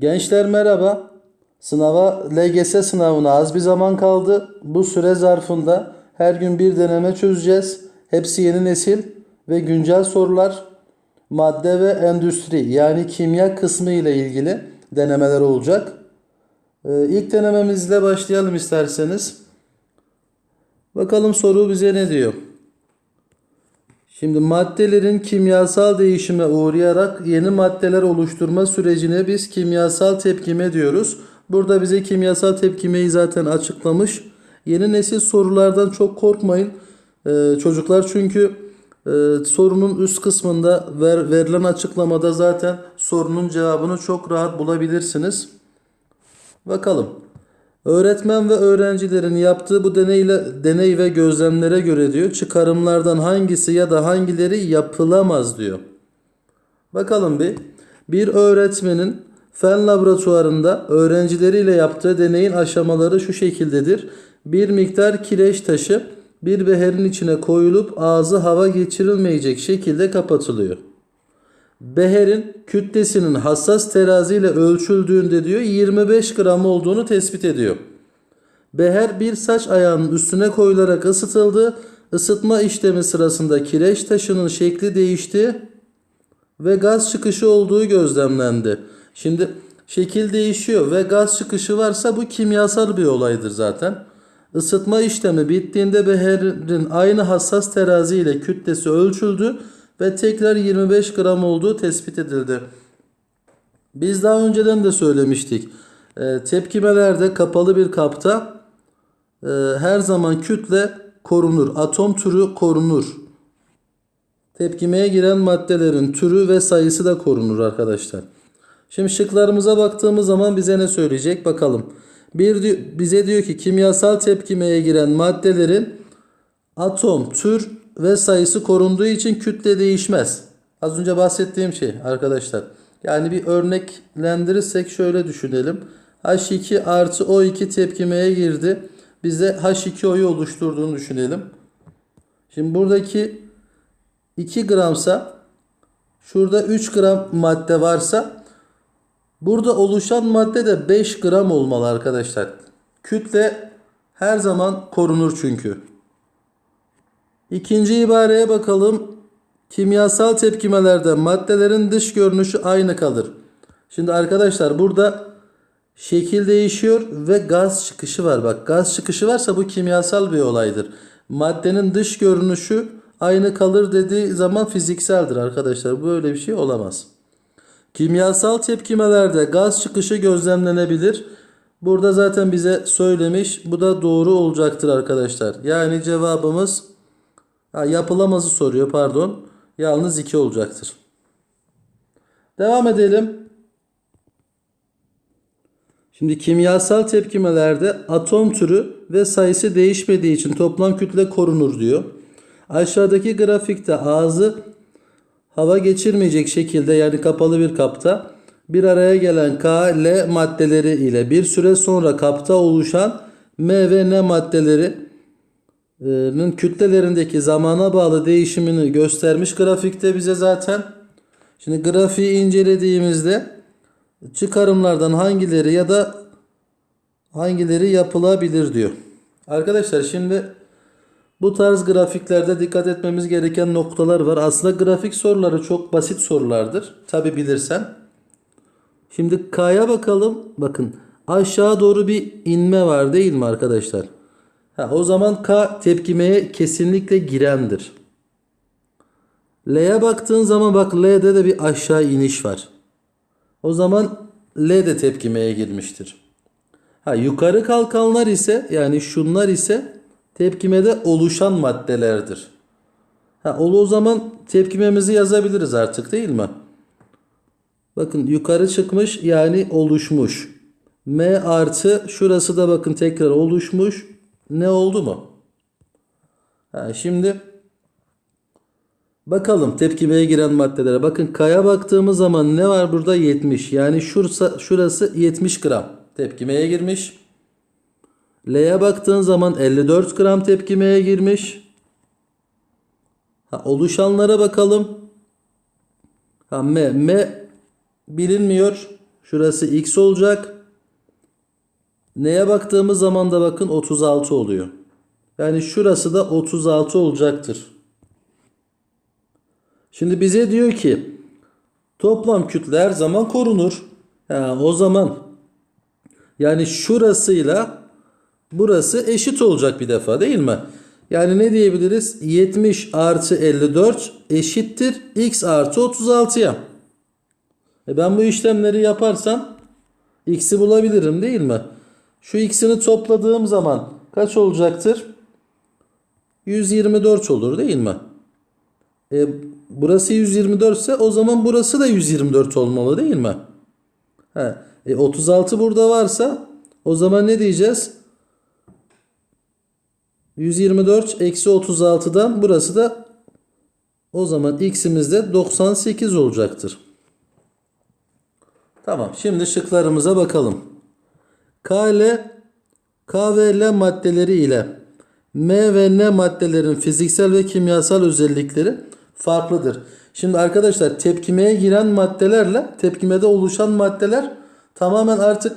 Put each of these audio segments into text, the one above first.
Gençler merhaba. Sınava LGS sınavına az bir zaman kaldı. Bu süre zarfında her gün bir deneme çözeceğiz. Hepsi yeni nesil ve güncel sorular. Madde ve endüstri yani kimya kısmı ile ilgili denemeler olacak. Ee, ilk denememizle başlayalım isterseniz. Bakalım soru bize ne diyor? Şimdi maddelerin kimyasal değişime uğrayarak yeni maddeler oluşturma sürecine biz kimyasal tepkime diyoruz. Burada bize kimyasal tepkimeyi zaten açıklamış. Yeni nesil sorulardan çok korkmayın. Ee, çocuklar çünkü e, sorunun üst kısmında ver, verilen açıklamada zaten sorunun cevabını çok rahat bulabilirsiniz. Bakalım. Öğretmen ve öğrencilerin yaptığı bu deneyle, deney ve gözlemlere göre diyor çıkarımlardan hangisi ya da hangileri yapılamaz diyor. Bakalım bir. Bir öğretmenin fen laboratuvarında öğrencileriyle yaptığı deneyin aşamaları şu şekildedir. Bir miktar kireç taşı bir beherin içine koyulup ağzı hava geçirilmeyecek şekilde kapatılıyor. Beherin kütlesinin hassas teraziyle ölçüldüğünde diyor 25 gram olduğunu tespit ediyor. Beher bir saç ayağının üstüne koyularak ısıtıldı. Isıtma işlemi sırasında kireç taşının şekli değişti ve gaz çıkışı olduğu gözlemlendi. Şimdi şekil değişiyor ve gaz çıkışı varsa bu kimyasal bir olaydır zaten. Isıtma işlemi bittiğinde beherin aynı hassas terazi ile kütlesi ölçüldü ve tekrar 25 gram olduğu tespit edildi. Biz daha önceden de söylemiştik. E, tepkimelerde kapalı bir kapta e, her zaman kütle korunur. Atom türü korunur. Tepkimeye giren maddelerin türü ve sayısı da korunur arkadaşlar. Şimdi şıklarımıza baktığımız zaman bize ne söyleyecek bakalım. Bir bize diyor ki kimyasal tepkimeye giren maddelerin atom, tür ve sayısı korunduğu için kütle değişmez. Az önce bahsettiğim şey arkadaşlar. Yani bir örneklendirirsek şöyle düşünelim. H2 artı O2 tepkimeye girdi. Bize H2O'yu oluşturduğunu düşünelim. Şimdi buradaki 2 gramsa şurada 3 gram madde varsa burada oluşan madde de 5 gram olmalı arkadaşlar. Kütle her zaman korunur çünkü. İkinci ibareye bakalım. Kimyasal tepkimelerde maddelerin dış görünüşü aynı kalır. Şimdi arkadaşlar burada şekil değişiyor ve gaz çıkışı var. Bak gaz çıkışı varsa bu kimyasal bir olaydır. Maddenin dış görünüşü aynı kalır dediği zaman fizikseldir arkadaşlar. Böyle bir şey olamaz. Kimyasal tepkimelerde gaz çıkışı gözlemlenebilir. Burada zaten bize söylemiş. Bu da doğru olacaktır arkadaşlar. Yani cevabımız ha, yapılamazı soruyor pardon. Yalnız 2 olacaktır. Devam edelim. Şimdi kimyasal tepkimelerde atom türü ve sayısı değişmediği için toplam kütle korunur diyor. Aşağıdaki grafikte ağzı hava geçirmeyecek şekilde yani kapalı bir kapta bir araya gelen K, L maddeleri ile bir süre sonra kapta oluşan M ve N maddelerinin kütlelerindeki zamana bağlı değişimini göstermiş grafikte bize zaten. Şimdi grafiği incelediğimizde çıkarımlardan hangileri ya da hangileri yapılabilir diyor. Arkadaşlar şimdi bu tarz grafiklerde dikkat etmemiz gereken noktalar var. Aslında grafik soruları çok basit sorulardır. Tabi bilirsen. Şimdi K'ya bakalım. Bakın aşağı doğru bir inme var değil mi arkadaşlar? Ha, o zaman K tepkimeye kesinlikle girendir. L'ye baktığın zaman bak L'de de bir aşağı iniş var. O zaman L de tepkimeye girmiştir. Ha, yukarı kalkanlar ise yani şunlar ise tepkimede oluşan maddelerdir. Ha, o zaman tepkimemizi yazabiliriz artık değil mi? Bakın yukarı çıkmış yani oluşmuş. M artı şurası da bakın tekrar oluşmuş. Ne oldu mu? Ha, şimdi bakalım tepkimeye giren maddelere. Bakın K'ya baktığımız zaman ne var burada? 70. Yani şurası, şurası 70 gram tepkimeye girmiş. L'ye baktığın zaman 54 gram tepkimeye girmiş. Ha, oluşanlara bakalım. Ha, M, M bilinmiyor. Şurası x olacak. Neye baktığımız zaman da bakın 36 oluyor. Yani şurası da 36 olacaktır. Şimdi bize diyor ki toplam kütle her zaman korunur. Ha, o zaman yani şurasıyla burası eşit olacak bir defa değil mi? Yani ne diyebiliriz? 70 artı 54 eşittir x artı 36'ya. E ben bu işlemleri yaparsam x'i bulabilirim değil mi? Şu x'ini topladığım zaman kaç olacaktır? 124 olur değil mi? E, burası 124 ise o zaman burası da 124 olmalı değil mi? He. E, 36 burada varsa o zaman ne diyeceğiz? 124 eksi 36'dan burası da o zaman x'imiz de 98 olacaktır. Tamam şimdi şıklarımıza bakalım. K ile ve L maddeleri ile M ve N maddelerin fiziksel ve kimyasal özellikleri farklıdır. Şimdi arkadaşlar tepkimeye giren maddelerle tepkimede oluşan maddeler tamamen artık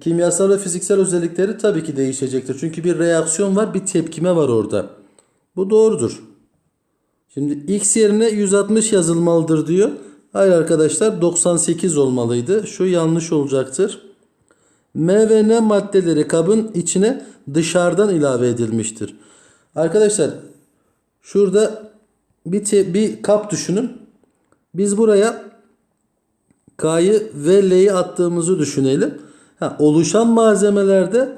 kimyasal ve fiziksel özellikleri tabii ki değişecektir. Çünkü bir reaksiyon var, bir tepkime var orada. Bu doğrudur. Şimdi x yerine 160 yazılmalıdır diyor. Hayır arkadaşlar 98 olmalıydı. Şu yanlış olacaktır. M ve N maddeleri kabın içine dışarıdan ilave edilmiştir. Arkadaşlar şurada bir, bir kap düşünün. Biz buraya K'yı ve L'yi attığımızı düşünelim. Ha, oluşan malzemelerde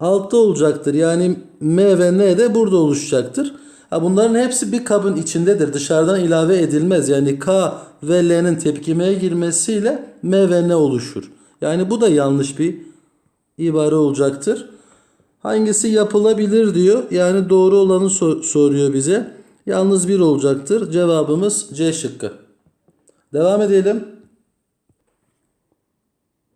altta olacaktır. Yani M ve N de burada oluşacaktır. Ha, bunların hepsi bir kabın içindedir. Dışarıdan ilave edilmez. Yani K ve L'nin tepkimeye girmesiyle M ve N oluşur. Yani bu da yanlış bir ibare olacaktır. Hangisi yapılabilir diyor. Yani doğru olanı sor- soruyor bize. Yalnız bir olacaktır. Cevabımız C şıkkı. Devam edelim.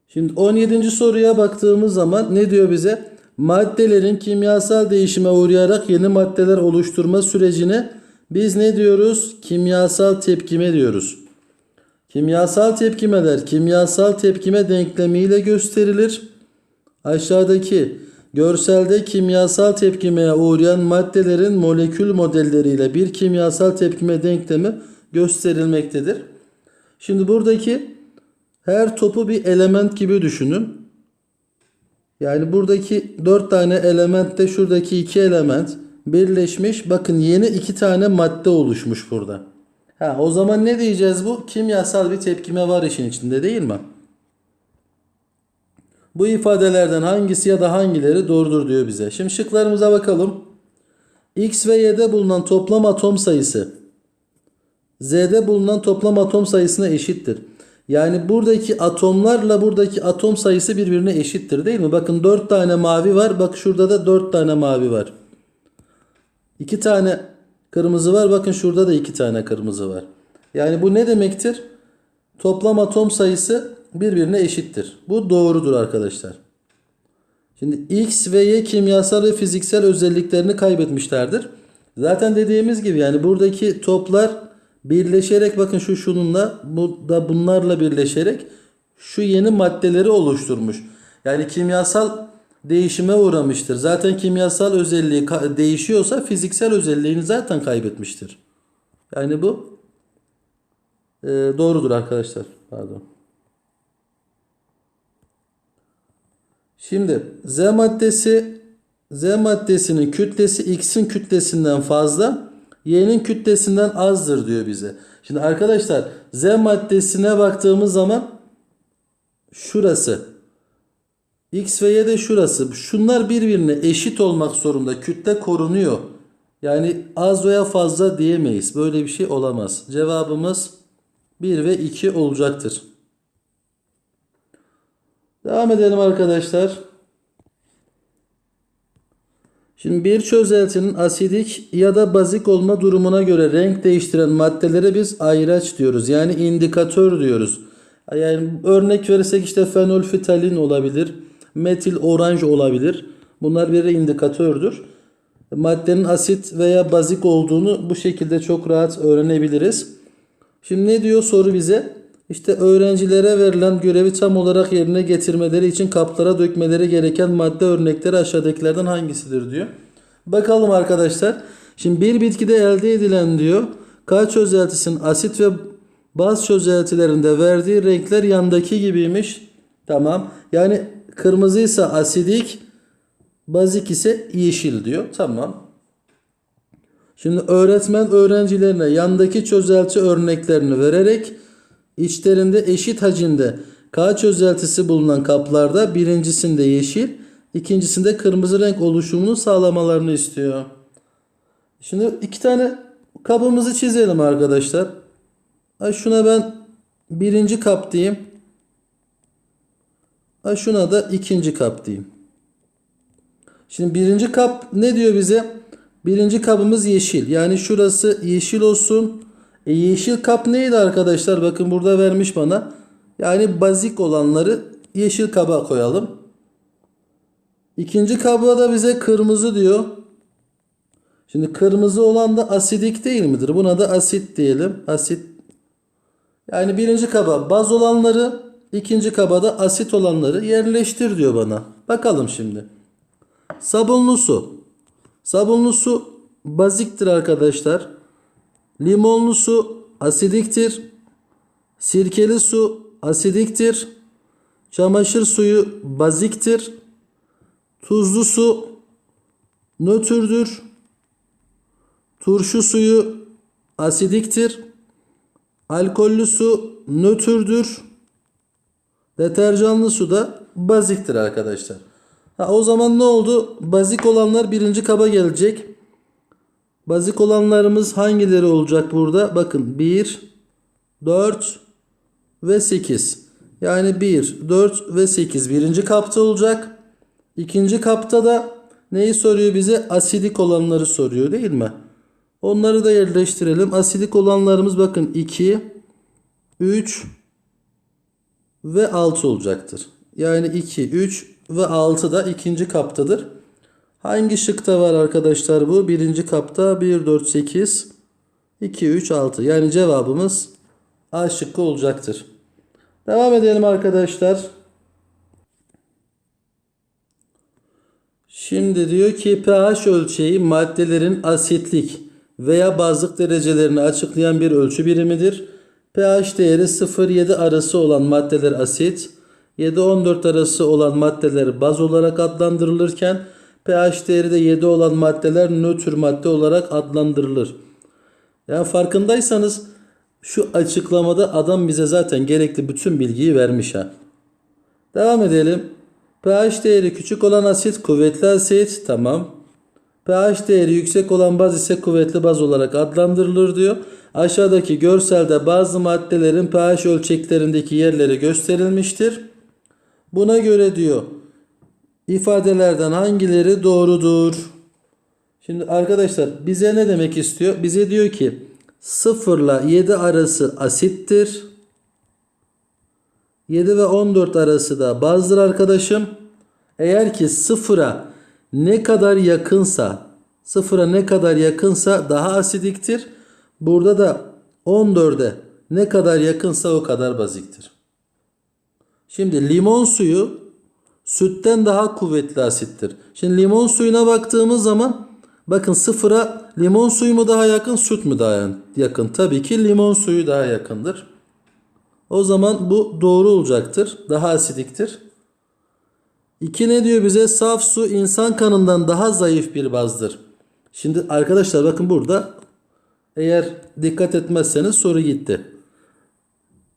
Şimdi 17. soruya baktığımız zaman ne diyor bize? Maddelerin kimyasal değişime uğrayarak yeni maddeler oluşturma sürecine biz ne diyoruz? Kimyasal tepkime diyoruz. Kimyasal tepkimeler kimyasal tepkime denklemiyle gösterilir. Aşağıdaki görselde kimyasal tepkimeye uğrayan maddelerin molekül modelleriyle bir kimyasal tepkime denklemi gösterilmektedir. Şimdi buradaki her topu bir element gibi düşünün. Yani buradaki 4 tane element de şuradaki 2 element birleşmiş. Bakın yeni 2 tane madde oluşmuş burada. Ha, o zaman ne diyeceğiz bu? Kimyasal bir tepkime var işin içinde değil mi? Bu ifadelerden hangisi ya da hangileri doğrudur diyor bize. Şimdi şıklarımıza bakalım. X ve Y'de bulunan toplam atom sayısı Z'de bulunan toplam atom sayısına eşittir. Yani buradaki atomlarla buradaki atom sayısı birbirine eşittir değil mi? Bakın 4 tane mavi var. Bak şurada da 4 tane mavi var. 2 tane kırmızı var. Bakın şurada da 2 tane kırmızı var. Yani bu ne demektir? Toplam atom sayısı birbirine eşittir. Bu doğrudur arkadaşlar. Şimdi X ve Y kimyasal ve fiziksel özelliklerini kaybetmişlerdir. Zaten dediğimiz gibi yani buradaki toplar birleşerek bakın şu şununla bu da bunlarla birleşerek şu yeni maddeleri oluşturmuş. Yani kimyasal değişime uğramıştır. Zaten kimyasal özelliği değişiyorsa fiziksel özelliğini zaten kaybetmiştir. Yani bu e, doğrudur arkadaşlar. Pardon. Şimdi Z maddesi Z maddesinin kütlesi X'in kütlesinden fazla, Y'nin kütlesinden azdır diyor bize. Şimdi arkadaşlar Z maddesine baktığımız zaman şurası. X ve Y de şurası. Şunlar birbirine eşit olmak zorunda. Kütle korunuyor. Yani az veya fazla diyemeyiz. Böyle bir şey olamaz. Cevabımız 1 ve 2 olacaktır. Devam edelim arkadaşlar. Şimdi bir çözeltinin asidik ya da bazik olma durumuna göre renk değiştiren maddelere biz ayraç diyoruz. Yani indikatör diyoruz. Yani örnek verirsek işte fenolfitalin olabilir. Metil oranj olabilir. Bunlar bir indikatördür. Maddenin asit veya bazik olduğunu bu şekilde çok rahat öğrenebiliriz. Şimdi ne diyor soru bize? İşte öğrencilere verilen görevi tam olarak yerine getirmeleri için kaplara dökmeleri gereken madde örnekleri aşağıdakilerden hangisidir diyor. Bakalım arkadaşlar. Şimdi bir bitkide elde edilen diyor K çözeltisinin asit ve baz çözeltilerinde verdiği renkler yandaki gibiymiş. Tamam. Yani kırmızıysa asidik, bazik ise yeşil diyor. Tamam. Şimdi öğretmen öğrencilerine yandaki çözelti örneklerini vererek içlerinde eşit hacimde K çözeltisi bulunan kaplarda birincisinde yeşil, ikincisinde kırmızı renk oluşumunu sağlamalarını istiyor. Şimdi iki tane kabımızı çizelim arkadaşlar. Ha şuna ben birinci kap diyeyim. Ha şuna da ikinci kap diyeyim. Şimdi birinci kap ne diyor bize? Birinci kabımız yeşil. Yani şurası yeşil olsun. E yeşil kap neydi arkadaşlar? Bakın burada vermiş bana. Yani bazik olanları yeşil kaba koyalım. İkinci kaba da bize kırmızı diyor. Şimdi kırmızı olan da asidik değil midir? Buna da asit diyelim. Asit. Yani birinci kaba baz olanları, ikinci kaba da asit olanları yerleştir diyor bana. Bakalım şimdi. Sabunlu su. Sabunlu su baziktir arkadaşlar. Limonlu su asidiktir. Sirkeli su asidiktir. Çamaşır suyu baziktir. Tuzlu su nötrdür. Turşu suyu asidiktir. Alkollü su nötrdür. Deterjanlı su da baziktir arkadaşlar. Ha, o zaman ne oldu? Bazik olanlar birinci kaba gelecek. Bazik olanlarımız hangileri olacak burada? Bakın 1, 4 ve 8. Yani 1, 4 ve 8 birinci kapta olacak. İkinci kapta da neyi soruyor bize? Asidik olanları soruyor değil mi? Onları da yerleştirelim. Asidik olanlarımız bakın 2, 3 ve 6 olacaktır. Yani 2, 3 ve 6 da ikinci kaptadır. Hangi şıkta var arkadaşlar bu? Birinci kapta 1, 4, 8, 2, 3, 6. Yani cevabımız A şıkkı olacaktır. Devam edelim arkadaşlar. Şimdi diyor ki pH ölçeği maddelerin asitlik veya bazlık derecelerini açıklayan bir ölçü birimidir. pH değeri 0-7 arası olan maddeler asit, 7-14 arası olan maddeler baz olarak adlandırılırken pH değeri de 7 olan maddeler nötr madde olarak adlandırılır. Yani farkındaysanız şu açıklamada adam bize zaten gerekli bütün bilgiyi vermiş ha. Devam edelim. pH değeri küçük olan asit kuvvetli asit tamam. pH değeri yüksek olan baz ise kuvvetli baz olarak adlandırılır diyor. Aşağıdaki görselde bazı maddelerin pH ölçeklerindeki yerleri gösterilmiştir. Buna göre diyor ifadelerden hangileri doğrudur? Şimdi arkadaşlar bize ne demek istiyor? Bize diyor ki 0 ile 7 arası asittir. 7 ve 14 arası da bazdır arkadaşım. Eğer ki sıfıra ne kadar yakınsa sıfıra ne kadar yakınsa daha asidiktir. Burada da 14'e ne kadar yakınsa o kadar baziktir. Şimdi limon suyu sütten daha kuvvetli asittir. Şimdi limon suyuna baktığımız zaman bakın sıfıra limon suyu mu daha yakın süt mü daha yakın? Tabii ki limon suyu daha yakındır. O zaman bu doğru olacaktır. Daha asidiktir. 2 ne diyor bize? Saf su insan kanından daha zayıf bir bazdır. Şimdi arkadaşlar bakın burada eğer dikkat etmezseniz soru gitti.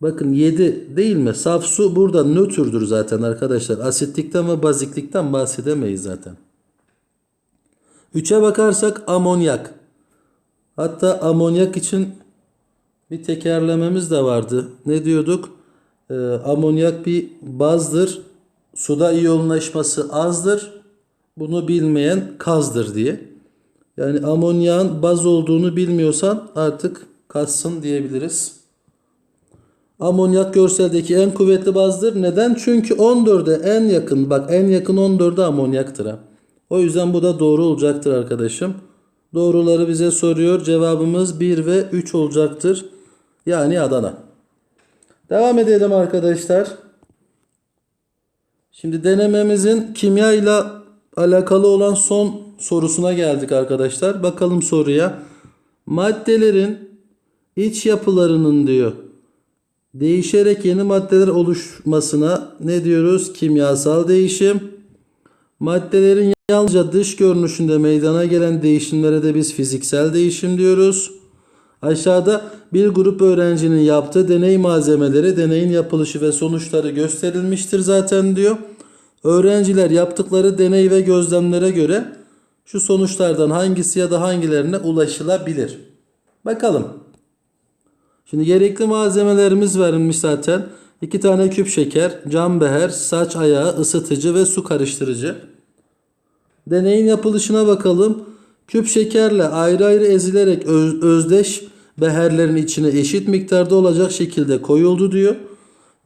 Bakın 7 değil mi? Saf su burada nötrdür zaten arkadaşlar. Asitlikten ve baziklikten bahsedemeyiz zaten. 3'e bakarsak amonyak. Hatta amonyak için bir tekerlememiz de vardı. Ne diyorduk? Ee, amonyak bir bazdır. Suda iyonlaşması azdır. Bunu bilmeyen kazdır diye. Yani amonyağın baz olduğunu bilmiyorsan artık kazsın diyebiliriz. Amonyak görseldeki en kuvvetli bazdır. Neden? Çünkü 14'e en yakın bak en yakın 14'e amonyaktır. O yüzden bu da doğru olacaktır arkadaşım. Doğruları bize soruyor. Cevabımız 1 ve 3 olacaktır. Yani Adana. Devam edelim arkadaşlar. Şimdi denememizin kimya ile alakalı olan son sorusuna geldik arkadaşlar. Bakalım soruya. Maddelerin iç yapılarının diyor değişerek yeni maddeler oluşmasına ne diyoruz? Kimyasal değişim. Maddelerin yalnızca dış görünüşünde meydana gelen değişimlere de biz fiziksel değişim diyoruz. Aşağıda bir grup öğrencinin yaptığı deney malzemeleri, deneyin yapılışı ve sonuçları gösterilmiştir zaten diyor. Öğrenciler yaptıkları deney ve gözlemlere göre şu sonuçlardan hangisi ya da hangilerine ulaşılabilir? Bakalım. Şimdi gerekli malzemelerimiz verilmiş zaten. İki tane küp şeker, cam beher, saç ayağı, ısıtıcı ve su karıştırıcı. Deneyin yapılışına bakalım. Küp şekerle ayrı ayrı ezilerek öz- özdeş beherlerin içine eşit miktarda olacak şekilde koyuldu diyor.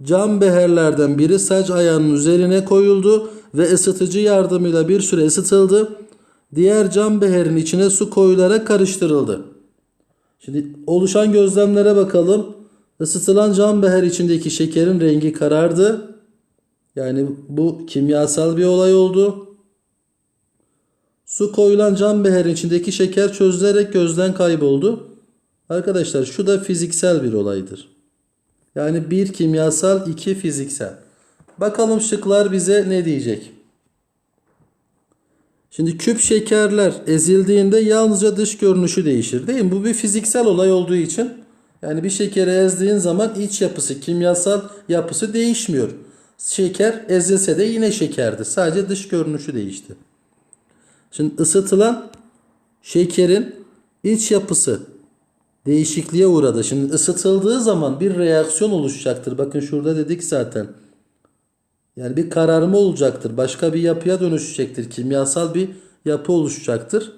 Cam beherlerden biri saç ayağının üzerine koyuldu ve ısıtıcı yardımıyla bir süre ısıtıldı. Diğer cam beherin içine su koyularak karıştırıldı. Şimdi oluşan gözlemlere bakalım. Isıtılan cam beher içindeki şekerin rengi karardı. Yani bu kimyasal bir olay oldu. Su koyulan cam beherin içindeki şeker çözülerek gözden kayboldu. Arkadaşlar şu da fiziksel bir olaydır. Yani bir kimyasal, iki fiziksel. Bakalım şıklar bize ne diyecek? Şimdi küp şekerler ezildiğinde yalnızca dış görünüşü değişir değil mi? Bu bir fiziksel olay olduğu için yani bir şekeri ezdiğin zaman iç yapısı, kimyasal yapısı değişmiyor. Şeker ezilse de yine şekerdir. Sadece dış görünüşü değişti. Şimdi ısıtılan şekerin iç yapısı değişikliğe uğradı. Şimdi ısıtıldığı zaman bir reaksiyon oluşacaktır. Bakın şurada dedik zaten. Yani bir kararma olacaktır. Başka bir yapıya dönüşecektir. Kimyasal bir yapı oluşacaktır.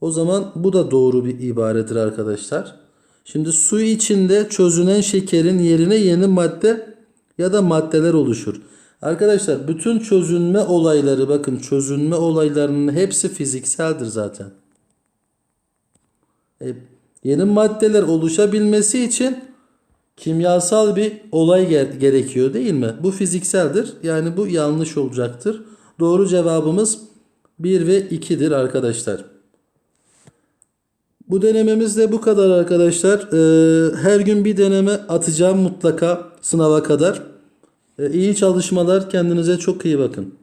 O zaman bu da doğru bir ibaredir arkadaşlar. Şimdi su içinde çözünen şekerin yerine yeni madde ya da maddeler oluşur. Arkadaşlar bütün çözünme olayları bakın çözünme olaylarının hepsi fizikseldir zaten. E, yeni maddeler oluşabilmesi için kimyasal bir olay ger- gerekiyor değil mi? Bu fizikseldir. Yani bu yanlış olacaktır. Doğru cevabımız 1 ve 2'dir arkadaşlar. Bu denememiz de bu kadar arkadaşlar. Ee, her gün bir deneme atacağım mutlaka sınava kadar. Ee, iyi çalışmalar. Kendinize çok iyi bakın.